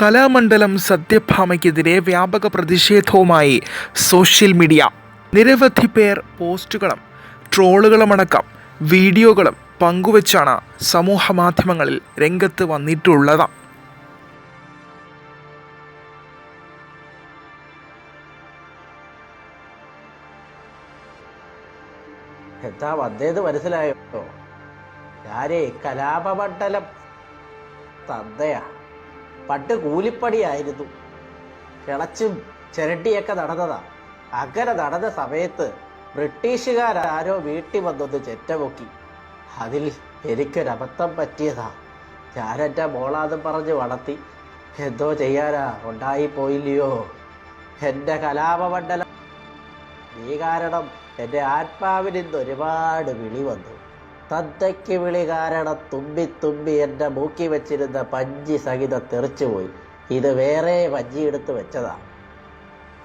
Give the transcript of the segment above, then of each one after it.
കലാമണ്ഡലം സത്യഭാമയ്ക്കെതിരെ വ്യാപക പ്രതിഷേധവുമായി social media. നിരവധി പേർ പോസ്റ്റുകളും ട്രോളുകളുമടക്കം വീഡിയോകളും പങ്കുവച്ചാണ് സമൂഹ മാധ്യമങ്ങളിൽ രംഗത്ത് വന്നിട്ടുള്ളത്. മനസ്സിലായോ? ആരേ കലാപമണ്ഡലം തന്തയാ പണ്ട് കൂലിപ്പടിയായിരുന്നു കിളച്ചും ചിരട്ടിയൊക്കെ നടന്നതാ. അങ്ങനെ നടന്ന സമയത്ത് ബ്രിട്ടീഷുകാരാരോ വീട്ടിൽ വന്നൊന്ന് ചെറ്റമൊക്കി. അതിൽ എനിക്കൊരബദ്ധം പറ്റിയതാ. ഞാനെന്റെ മോളാന്ന് പറഞ്ഞ് വളർത്തി. എന്തോ ചെയ്യാനാ? ഉണ്ടായിപ്പോയില്ലയോ? എന്റെ കലാപമണ്ഡലം. നീ കാരണം എന്റെ ആത്മാവിൽ നിന്ന് ഒരുപാട് വിളി വന്നു. തത്തയ്ക്ക് വിളി കാരണം തുമ്പി തുമ്പി എന്റെ മൂക്കി വെച്ചിരുന്ന പഞ്ചി സഹിതം തെറിച്ചുപോയി. ഇത് വേറെ പഞ്ചി എടുത്ത് വെച്ചതാ.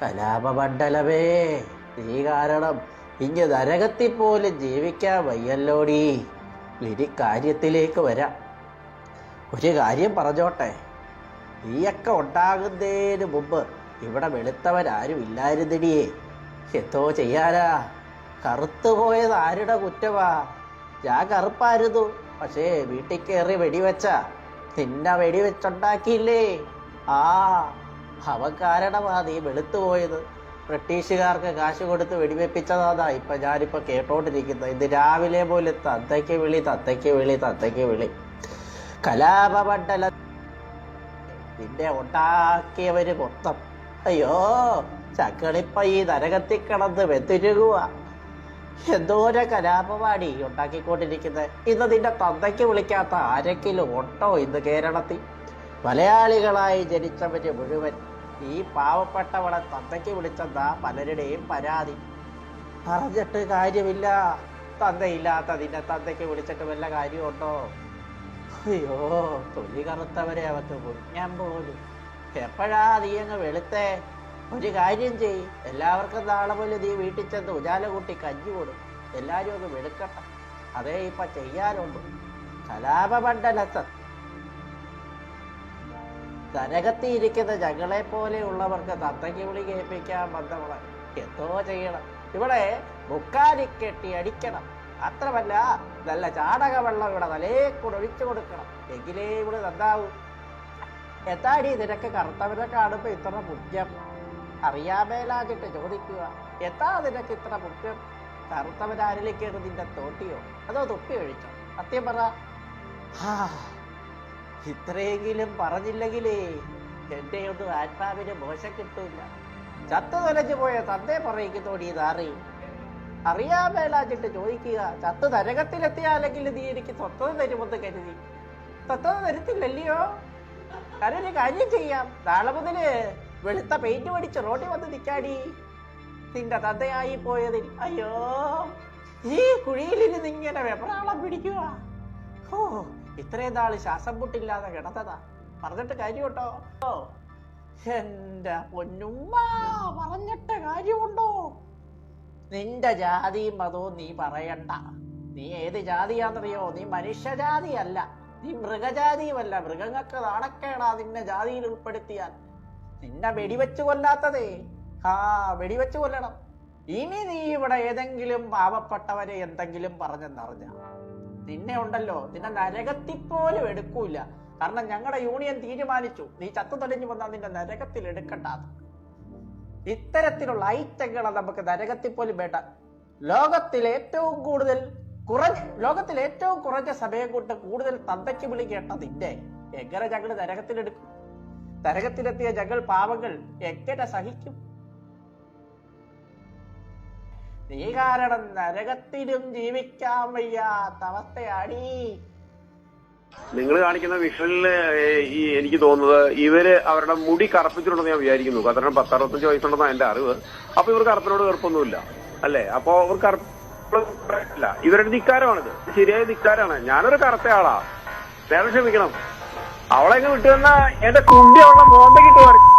കലാപമണ്ഡലമേ നീ കാരണം ഇങ്ങ് നരകത്തിൽ പോലും ജീവിക്കാൻ വയ്യല്ലോടി. ഇനി കാര്യത്തിലേക്ക് വരാം. ഒരു കാര്യം പറഞ്ഞോട്ടെ. നീയൊക്കെ ഉണ്ടാകുന്നതിന് മുമ്പ് ഇവിടെ വെളുത്തവരാരും ഇല്ലായിരുന്നിടിയേ എന്തോ ചെയ്യാനാ? കറുത്തുപോയത് ആരുടെ കുറ്റമാ? ഞാൻ കറുപ്പായിരുന്നു പക്ഷേ വീട്ടിൽ കയറി വെടിവെച്ച നിന്നെ വെടിവെച്ചുണ്ടാക്കിയില്ലേ? ആ അവൻ കാരണമാ നീ വെളുത്തു പോയത്. ബ്രിട്ടീഷുകാർക്ക് കാശ് കൊടുത്ത് വെടിവെപ്പിച്ചതാ ഇപ്പൊ ഞാനിപ്പോ കേട്ടോണ്ടിരിക്കുന്നത് ഇത് രാവിലെ പോലെ തത്തയ്ക്ക് വിളി തത്തയ്ക്ക് വിളി തത്തയ്ക്ക് വിളി. കലാപമണ്ഡല നിന്നെ ഉണ്ടാക്കിയവര് മൊത്തം. അയ്യോ ചക്കളിപ്പ ഈ നരകത്തിൽ കിടന്ന് വെത്തിരുകുക എന്തോര കലാപവാടി ഉണ്ടാക്കിക്കൊണ്ടിരിക്കുന്നത്? ഇന്ന് നിന്റെ തന്തയ്ക്ക് വിളിക്കാത്ത ആരെങ്കിലും ഉണ്ടോ ഇന്ന് കേരളത്തിൽ? മലയാളികളായി ജനിച്ചവര് മുഴുവൻ ഈ പാവപ്പെട്ടവളെ തന്തയ്ക്ക് വിളിച്ചെന്നാ പലരുടെയും പരാതി? പറഞ്ഞിട്ട് കാര്യമില്ല. തന്തയില്ലാത്ത നിന്നെ തന്തയ്ക്ക് വിളിച്ചിട്ട് വല്ല കാര്യമുണ്ടോ? അയ്യോ തൊലി കറുത്തവരെ അവക്ക് പുണ്യം പോലും. എപ്പോഴാ നീ അങ്ങ് വെളുത്തേ? ഒരു കാര്യം ചെയ്. എല്ലാവർക്കും നാളെ പോലെ നീ വീട്ടിൽ ചെന്ന് ഉജാല കൂട്ടി കഞ്ഞി കൊടു. എല്ലാരും ഒന്ന് വെളുക്കട്ടെ അതേ ഇപ്പൊ ചെയ്യാനുള്ളൂ. കലാപമണ്ഡലത്ത് തരകത്തി ഇരിക്കുന്ന ഞങ്ങളെ പോലെയുള്ളവർക്ക് തത്തയ്ക്ക് വിളി കേൾപ്പിക്കാൻ വന്നവളെ എന്തോ ചെയ്യണം. ഇവിടെ മുക്കാലി കെട്ടി അടിക്കണം. അത്രമല്ല നല്ല ചാടക വെള്ളം ഇവിടെ തലേ കൂടെ ഒഴിച്ചു കൊടുക്കണം. എങ്കിലേ ഇവിടെ നന്നാവൂ. എത്താടി നിനക്ക് കറുത്തവരെ കാണുമ്പോ ഇത്ര പുണ്യം അറിയാമേലാഞ്ഞിട്ട് ചോദിക്കുക. എത്താ നിനക്ക് ഇത്ര മുഖ്യം? കറുത്തവരാരിലേക്കാണ് നിന്റെ തോട്ടിയോ? അതോ തൊപ്പി ഒഴിച്ചോ? സത്യം പറ. ഇത്രയെങ്കിലും പറഞ്ഞില്ലെങ്കിലേ എന്റെ ഒന്നും ആത്മാവിന് മോശം കിട്ടൂല. ചത്തു തൊലഞ്ഞു പോയ തന്തേ പറയിക്കുന്നോടി ഇതറിയും അറിയാമേലാഞ്ഞിട്ട് ചോദിക്കുക. ചത്ത് നരകത്തിലെത്തിയാലെങ്കിൽ നീ എനിക്ക് സ്വത്തത തരുമെന്ന് കരുതി. സ്വത്തത തരുത്തില്ലല്ലയോ? കാരണം കാര്യം ചെയ്യാം. നാളെ മുതൽ വെളുത്ത പെയിന്റ് പഠിച്ച് റോഡിൽ വന്ന് നിൽക്കാടി നിന്റെ തന്തയായി പോയതിൽ അയ്യോ ഈ കുഴിയിലിരുന്ന് ഇങ്ങനെ വെപ്രാളം പിടിക്കുക. ഓ ഇത്രയും നാൾ ശ്വാസം മുട്ടില്ലാതെ കിടന്നതാ. പറഞ്ഞിട്ട് കാര്യമുണ്ടോ? ഓ എന്റെ പൊന്നുമ്മ പറഞ്ഞിട്ട് കാര്യമുണ്ടോ? നിന്റെ ജാതിയും മതവും നീ പറയണ്ട. നീ ഏത് ജാതിയാണെന്നറിയോ? നീ മനുഷ്യജാതിയല്ല. നീ മൃഗജാതിയുമല്ല. മൃഗങ്ങൾക്ക് നാണക്കേടാ നിന്നെ ജാതിയിൽ ഉൾപ്പെടുത്തിയാൽ. നിന്നെ വെടിവെച്ച് കൊല്ലാത്തതേ. ആ വെടിവെച്ച് കൊല്ലണം. ഇനി നീ ഇവിടെ ഏതെങ്കിലും പാവപ്പെട്ടവരെ എന്തെങ്കിലും പറഞ്ഞെന്നറിഞ്ഞ. നിന്നെ ഉണ്ടല്ലോ നിന്നെ നരകത്തിൽ പോലും എടുക്കൂല. കാരണം ഞങ്ങളുടെ യൂണിയൻ തീരുമാനിച്ചു. നീ ചത്തു തെളിഞ്ഞു വന്നാൽ നിന്റെ നരകത്തിൽ എടുക്കണ്ടാന്ന് ഇത്തരത്തിലുള്ള ഐറ്റങ്ങളെ നമുക്ക് നരകത്തിൽ പോലും വേണ്ട. ലോകത്തിൽ ഏറ്റവും കൂടുതൽ കുറഞ്ഞ ലോകത്തിൽ ഏറ്റവും കുറഞ്ഞ സമയം കൊണ്ട് കൂടുതൽ തന്തയ്ക്ക് വിളി കേട്ടതിന്റെ എങ്ങനെ ഞങ്ങൾ നരകത്തിലെടുക്കും? നരകത്തിലെത്തിയ ഞങ്ങൾ പാവങ്ങൾ എങ്ങനെ സഹിക്കും? നീ കാരണം നരകത്തിലും ജീവിക്കാൻ വയ്യാത്ത അവസ്ഥയാണ്. നിങ്ങൾ കാണിക്കുന്ന വിഷനിൽ ഈ എനിക്ക് തോന്നുന്നത് ഇവർ അവരുടെ മുടി കറുപ്പിച്ചിട്ടുണ്ടെന്ന് ഞാൻ വിചാരിക്കുന്നു. കാരണം പത്തറുപത്തഞ്ച് വയസ്സുണ്ടെന്നാണ് എന്റെ അറിവ്. അപ്പൊ ഇവർ കറുപ്പിനോട് കറുപ്പൊന്നുമില്ല അല്ലേ? അപ്പൊ ഇവർ കറുപ്പില്ല ഇവരുടെ ധിക്കാരമാണിത്. ഇത് ശരിയായ ധിക്കാരാണ് ഞാനൊരു കറുത്ത ആളാ. വേറെ ക്ഷമിക്കണം. അവളെ വിട്ടു തന്നാ എന്റെ കുണ്ടി അവളുടെ മോന്തക്കിട്ട് വരച്ചു